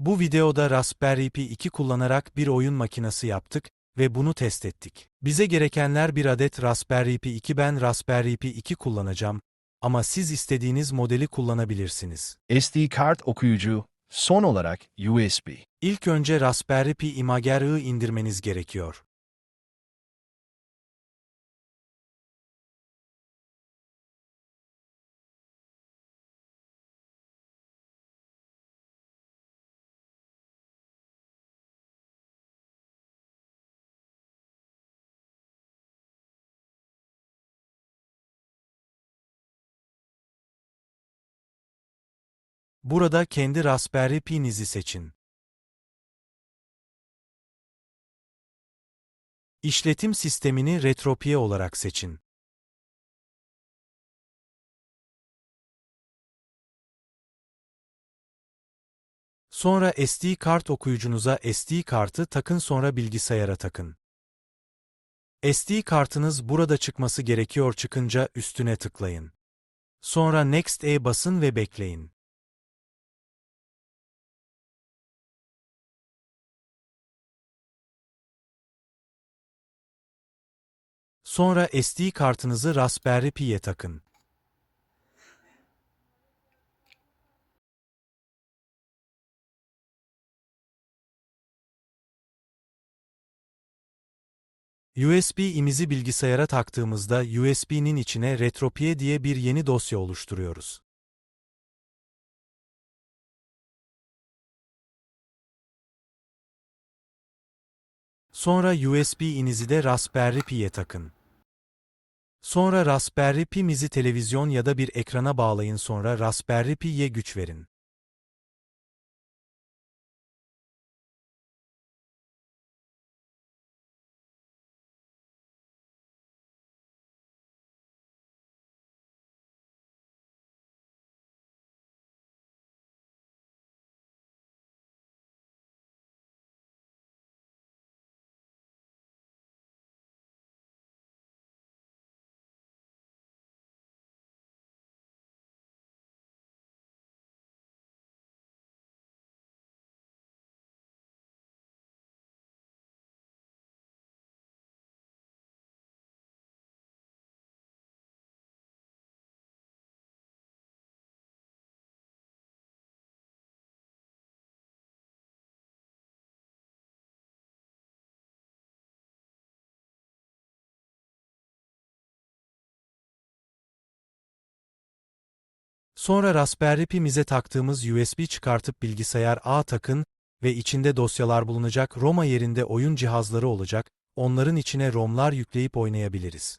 Bu videoda Raspberry Pi 2 kullanarak bir oyun makinesi yaptık ve bunu test ettik. Bize gerekenler bir adet Raspberry Pi 2 ben Raspberry Pi 2 kullanacağım ama siz istediğiniz modeli kullanabilirsiniz. SD kart okuyucu, son olarak USB. İlk önce Raspberry Pi Imager'ı indirmeniz gerekiyor. Burada kendi Raspberry Pi'nizi seçin. İşletim sistemini RetroPie olarak seçin. Sonra SD kart okuyucunuza SD kartı takın sonra bilgisayara takın. SD kartınız burada çıkması gerekiyor çıkınca üstüne tıklayın. Sonra Next'e basın ve bekleyin. Sonra SD kartınızı Raspberry Pi'ye takın. USB imizi bilgisayara taktığımızda USB'nin içine RetroPie diye bir yeni dosya oluşturuyoruz. Sonra USB inizi de Raspberry Pi'ye takın. Sonra Raspberry Pi'mizi televizyon ya da bir ekrana bağlayın sonra Raspberry Pi'ye güç verin. Sonra Raspberry Pi'mize taktığımız USB çıkartıp bilgisayar A takın ve içinde dosyalar bulunacak Roma yerinde oyun cihazları olacak, onların içine ROM'lar yükleyip oynayabiliriz.